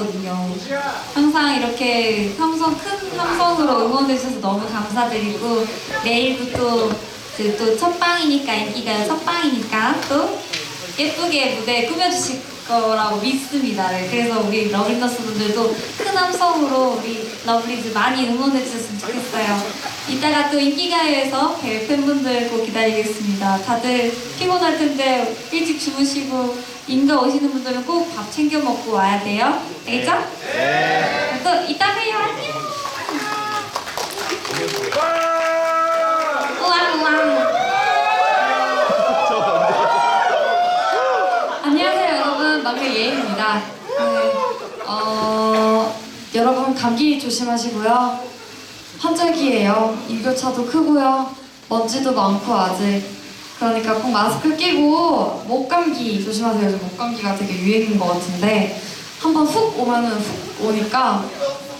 있거든요. 항상 이렇게 삼성 큰 삼성으로 응원해 주셔서 너무 감사드리고 내일부터 그또 첫방이니까 인기가요 첫방이니까 또 예쁘게 무대 꾸며주실 거라고 믿습니다. 네, 그래서 우리 러블리너스 분들도 큰 함성으로 우리 러블리즈 많이 응원해 주셨으면 좋겠어요. 이따가 또 인기가요에서 뵐 팬분들 꼭 기다리겠습니다. 다들 피곤할 텐데 일찍 주무시고 인가 오시는 분들은 꼭 밥 챙겨 먹고 와야 돼요. 알겠죠? 네. 또 이따 봬요. 안녕. 우왕 우왕. 안녕하세요 여러분 막내 예입니다. 네, 어, 여러분 감기 조심하시고요. 환절기예요. 일교차도 크고요. 먼지도 많고 아직. 그러니까 꼭 마스크 끼고 목 감기 조심하세요. 요즘 목 감기가 되게 유행인 것 같은데 한번 훅 오면은 훅 오니까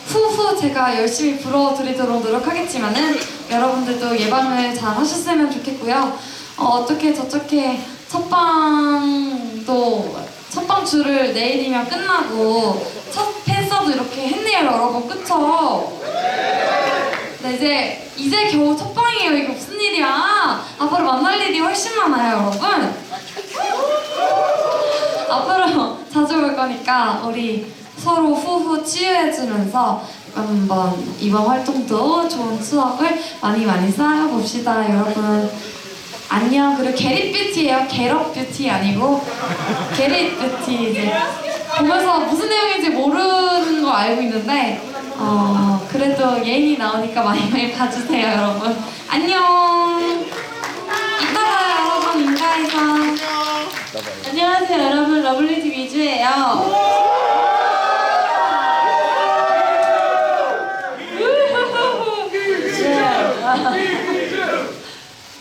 후후 제가 열심히 불어드리도록 노력하겠지만은 여러분들도 예방을 잘 하셨으면 좋겠고요. 어, 어떻게 저렇게 첫방도 첫방 주를 내일이면 끝나고 첫 팬 서도 이렇게 했네요 여러분 그쵸? 네 이제 이제 겨우 첫 방이에요 이게 무슨 일이야? 앞으로 만날 일이 훨씬 많아요 여러분. 앞으로 자주 볼 거니까 우리 서로 후후 치유해주면서 한번 이번 활동도 좋은 추억을 많이 많이 쌓아봅시다 여러분. 안녕. 그리고 게릿 뷰티예요. 게럿 뷰티 아니고 게릿 뷰티 이제 보면서 무슨 내용인지 모르는 거 알고 있는데 어 그래도 예인이 나오니까 많이 많이 봐주세요 여러분. 안녕. 이따 봐요 여러분 인가에서. 안녕하세요 여러분. 러블리즈 위주예요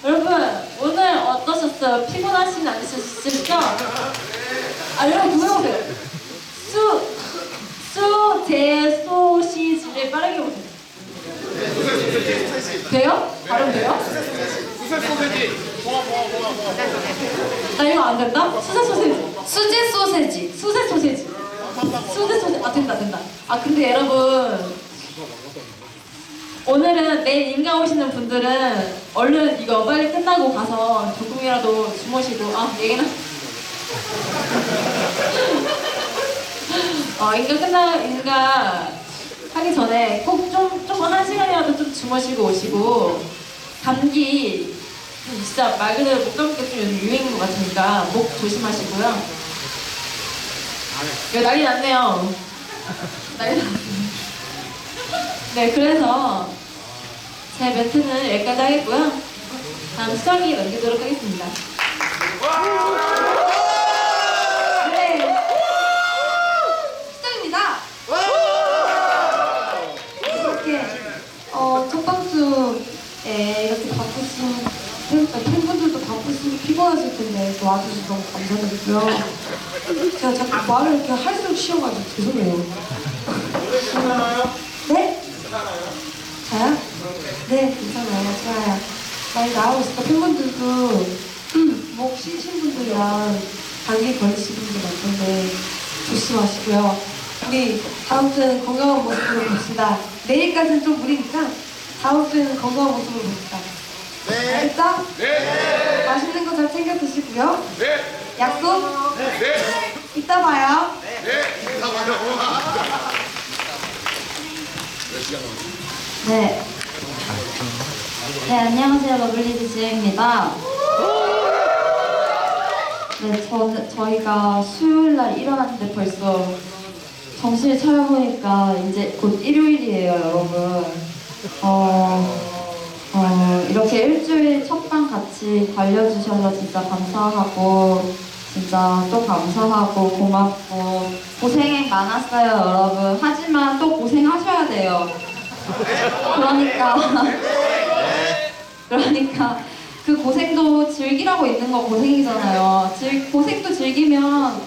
여러분 오늘 어떠셨어요? 피곤하시진 않으셨죠? 아 여러분 구해보세요 수, 수, 제, 소, 시, 지를 빠르게 보세요 돼요? 발음 돼요? 수세 소세지 봉화 봉화 봉화 봉화 나 이거 안 된다? 수제 소세지. 수제 소세지. 수제 소세지. 수제 소세지 아 된다 된다. 아 근데 여러분 오늘은 내일 인가 오시는 분들은 얼른 이거 빨리 끝나고 가서 조금이라도 주무시고 아 얘기는 어 인가 끝나 인가 하기 전에 꼭좀 조금 한 시간이라도 좀 주무시고 오시고 감기 진짜 말 그대로 목 감기가 좀 요즘 유행인 것 같으니까 목 조심하시고요. 이거 난리 났네요. 난리 났어요. 네, 그래서 제 멘트는 여기까지 하겠고요. 다음 수정이 넘기도록 하겠습니다. 피곤하실 텐데 또 와주셔서 너무 감사드리고요. 제가 자꾸 말을 이렇게 할수록 쉬어가지고 죄송해요. 괜찮아요? 네? 저요? 네, 괜찮아요. 좋아요. 많이 나오고 있으니까 팬분들도 음, 목 쉬신 분들이랑 감기 걸리신 분들 많던데 조심하시고요. 우리 다음 주는 건강한 모습으로 봅시다. 내일까지는 좀 무리니까 다음 주에는 건강한 모습으로 봅시다. 네. 알겠죠? 네. 맛있는 거 잘 챙겨 드시고 요. 네. 약속 네. 이따 봐요. 네. 다 맞아. 네. 네, 안녕하세요. 러블리즈 지혜입니다. 네, 저, 저희가 수요일 날 일어났는데 벌써 정신을 차려보니까 이제 곧 일요일이에요, 여러분. 어, 어, 이렇게 일주일 첫방 같이 달려주셔서 진짜 감사하고, 진짜 또 감사하고, 고맙고, 고생 많았어요, 여러분. 하지만 또 고생하셔야 돼요. 그러니까 그러니까 그 고생도 즐기라고 있는 거 고생이잖아요. 즐, 고생도 즐기면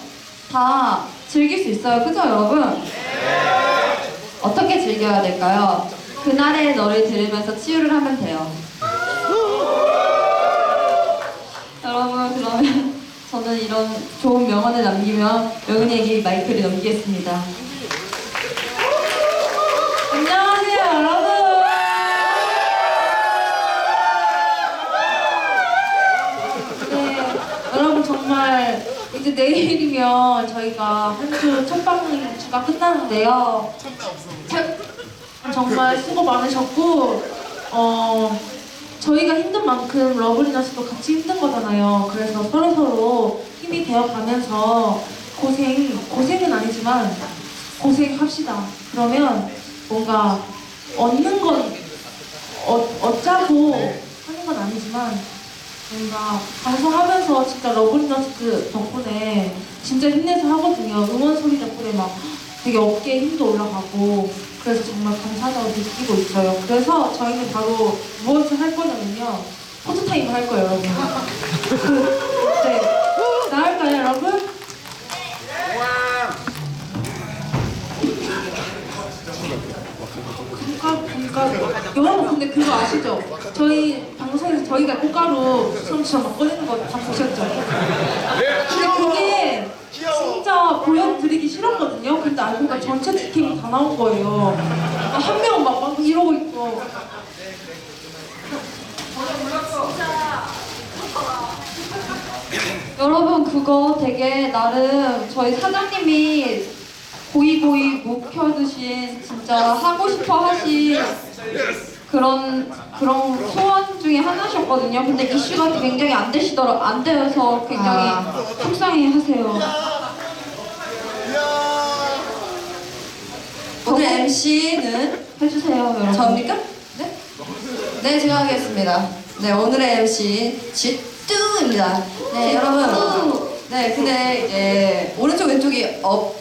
다 즐길 수 있어요. 그죠 여러분? 어떻게 즐겨야 될까요? 그날의 너를 들으면서 치유를 하면 돼요. 박수를 남기며 명은에게 마이크를 넘기겠습니다. 안녕하세요 여러분. 네, 여러분 정말 이제 내일이면 저희가 한 주 첫 방주가 끝나는데요. 참, 정말 수고 많으셨고 어. 저희가 힘든 만큼 러블리너스도 같이 힘든 거잖아요. 그래서 서로 서로 힘이 되어가면서 고생 고생은 아니지만 고생합시다. 그러면 뭔가 얻는 건 어, 얻자고 하는 건 아니지만 뭔가 방송하면서 진짜 러블리너스 덕분에 진짜 힘내서 하거든요. 응원 소리 덕분에 막 되게 어깨에 힘도 올라가고 그래서 정말 감사하다고 느끼고 있어요. 그래서 저희는 바로 무엇을 할 거냐면요. 포토타임을 할 거예요, 여러분. 그, 네. 나을까요, 여러분? 꽃가루, 꽃가루. 여러분 근데 그거 아시죠? 저희 방송에서 저희가 꽃가루 막 꺼내는 거 다 보셨죠? 근데 그게 진짜 보여드리기 싫었거든요. 근데 알고 보니까 전체 티켓이 다 나온 거예요. 한 명은 막, 막 이러고 있고. 여러분 그거 되게 나름 저희 사장님이 고이고이 묵혀두신 진짜 하고 싶어 하신 그런 그런 소원 중에 하나셨거든요. 근데 이슈가 굉장히 안 되시더라 안 되어서 굉장히 속상해 하세요. 이야. 오늘 MC는 해주세요, 여러분. 저입니까? 네? 네, 제가 하겠습니다. 네, 오늘의 MC G2입니다. 네, 여러분. 네, 근데 이제 오른쪽 왼쪽이 업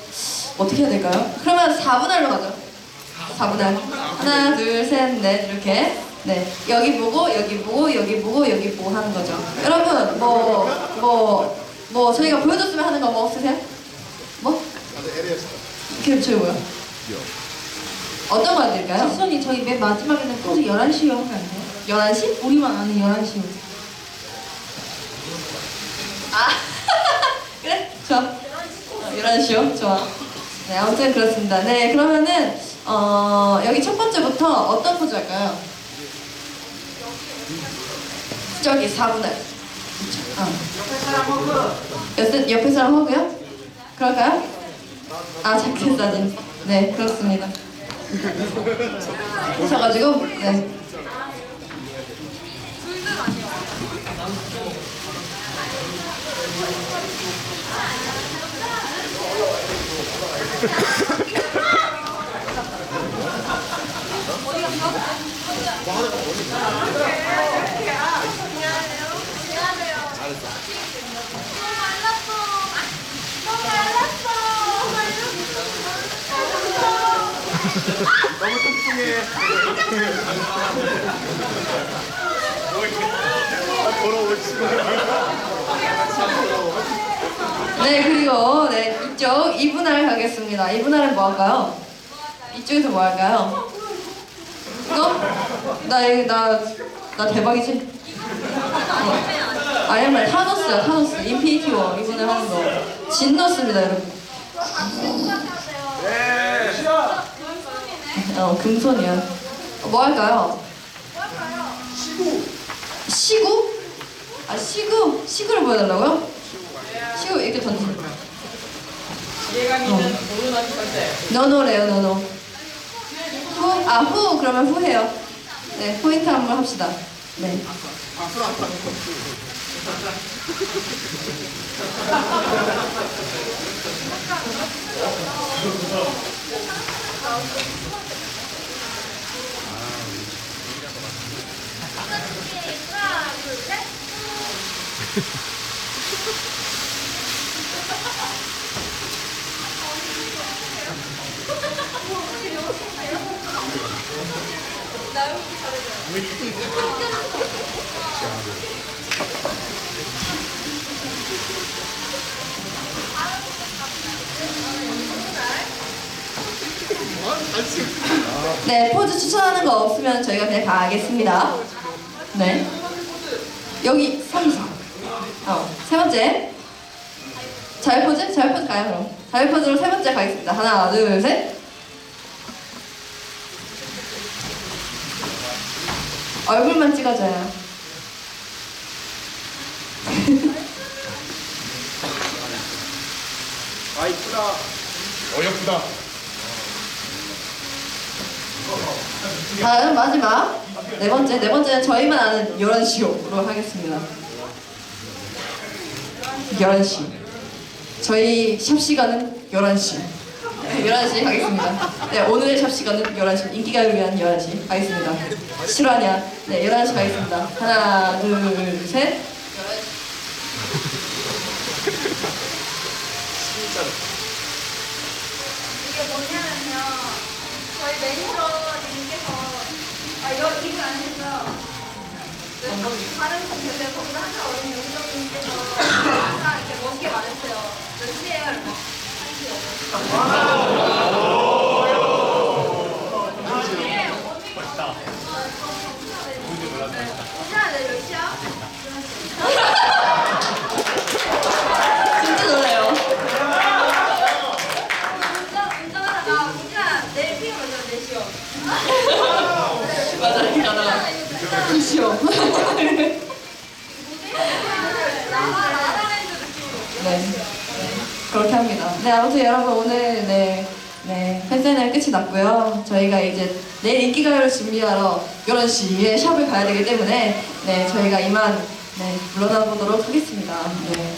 어떻게 해야 될까요? 그러면 4분할로 가죠. 4분할. 하나, 둘, 셋, 넷 이렇게. 네, 여기 보고 여기 보고 여기 보고 여기 보고 하는 거죠. 여러분, 뭐 뭐, 뭐 저희가 보여줬으면 하는 거 뭐 없으세요? 뭐? 그게 저희 뭐요? 어떤 거 해드릴까요? 지선이 저희 맨 마지막에는 포즈 11시에 하면 안 돼요? 11시? 우리만 아는 11시요. 아 그래? 좋아 어, 11시요? 좋아 네 아무튼 그렇습니다 네 그러면은 어 여기 첫 번째부터 어떤 포즈 할까요? 저기 4분할 어. 옆에, 옆에 사람 허그요? 그럴까요? 아 자켓 사진 네 그렇습니다. 오셔가지고 네 너무 뚱뚱해. 네 그리고 네 이쪽 2분할 가겠습니다 2분할은 뭐 할까요? 이쪽에서 뭐 할까요? 이거? 나 여기 나, 나 대박이지? 어. 아이언맨 타노스야 타노스 인피니티 워 이분을 하는 거 진노스입니다 여러분 어 금손이야 어, 뭐 할까요? 시구 시구? 아 시구? 시구를 보여달라고요? 시구 이렇게 던지 너노래요 너노 후? 아 후 그러면 후 해요 네 포인트 한 번 합시다 네 네, 포즈 추천하는 거 없으면 저희가 그냥 가겠습니다. 네. 여기 3, 4. 어, 세 번째. 자유 포즈? 자유 포즈 가요, 그럼. 자유 포즈로 세 번째 가겠습니다. 하나, 둘, 셋. 얼굴만 찍어줘요. 아 이쁘다. 어여쁘다. 다음 마지막 네 번째 네 번째는 저희만 아는 11시로 하겠습니다 11시. 저희 샵 시간은 11시. 네, 11시 하겠습니다. 네 오늘의 샵 시간은 11시. 인기가요를 위한 11시. 하겠습니다. 실화냐? 네 11시 하겠습니다. 하나 둘셋. 이게 뭐냐면요. 저희 매니저님께서 아 이거 이거 아니죠. 다른 콘텐츠 거기다 한자 어린 매니저님께서 항상 이렇게 먼게 말했어요. 몇 시에요? 이러면 한 시요. 오셔야 돼, 몇 시야? 진짜 놀래요 운전, 운전하다가 문진아 내일 피부 먼저 4시요. 이렇게 가다가 두시오 네. 그렇게 합니다. 네, 아무튼 여러분 오늘 네, 네, 팬사인회 끝이 났고요. 저희가 이제 내일 인기가요를 준비하러 11시에 샵을 가야 되기 때문에 네, 저희가 이만 네, 물러나 보도록 하겠습니다. 네.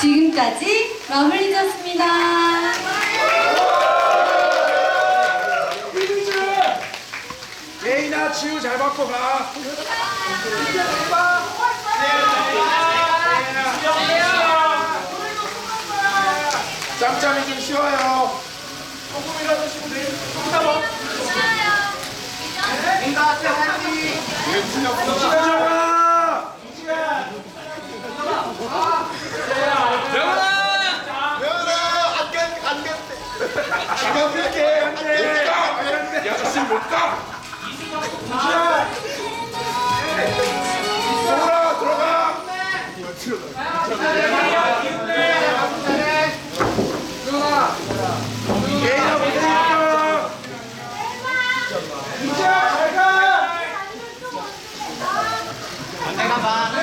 지금까지 러블리즈였습니다. 받고 가. 짬짬이 좀 쉬어요. 조금이라도 쉬고 내일 또 잡아. 인가 앞에 화이팅. 왜 무슨 없어? 이제 잘가. 내가 봐.